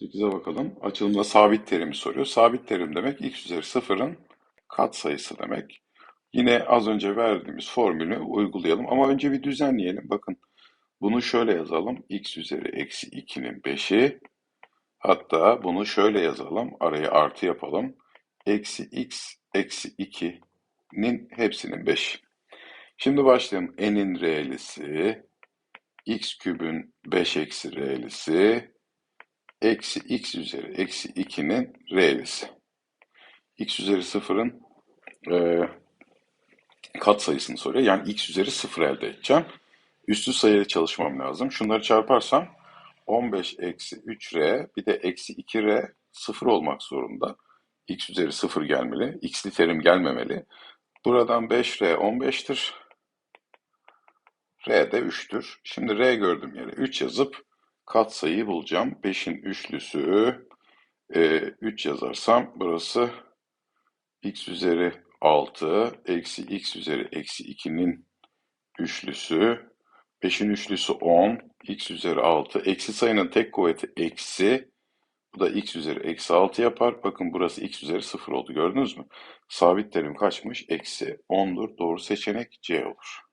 8'e bakalım. Açılımda sabit terimi soruyor. Sabit terim demek x üzeri sıfırın katsayısı demek. Yine az önce verdiğimiz formülü uygulayalım ama önce bir düzenleyelim. Bakın bunu şöyle yazalım. x üzeri eksi 2'nin 5'i hatta bunu şöyle yazalım. Araya artı yapalım. Eksi x eksi 2'nin hepsinin 5. Şimdi başlayalım. n'in re'lisi, x kübün 5 eksi re'lisi, eksi x üzeri eksi 2'nin re'lisi. x üzeri 0'ın e, katsayısını soruyor. Yani x üzeri 0 elde edeceğim. Üstü sayıyla çalışmam lazım. Şunları çarparsam 15 eksi 3r bir de eksi 2r 0 olmak zorunda. x üzeri 0 gelmeli. x'li terim gelmemeli. Buradan 5r 15'tir. r de 3'tür. Şimdi r gördüğüm yere 3 yazıp katsayıyı bulacağım. 5'in üçlüsü e, 3 yazarsam burası x üzeri 6 eksi x üzeri eksi 2'nin üçlüsü 5'in üçlüsü 10 x üzeri 6 eksi sayının tek kuvveti eksi bu da x üzeri eksi 6 yapar. Bakın burası x üzeri 0 oldu gördünüz mü? Sabit terim kaçmış? Eksi 10'dur. Doğru seçenek C olur.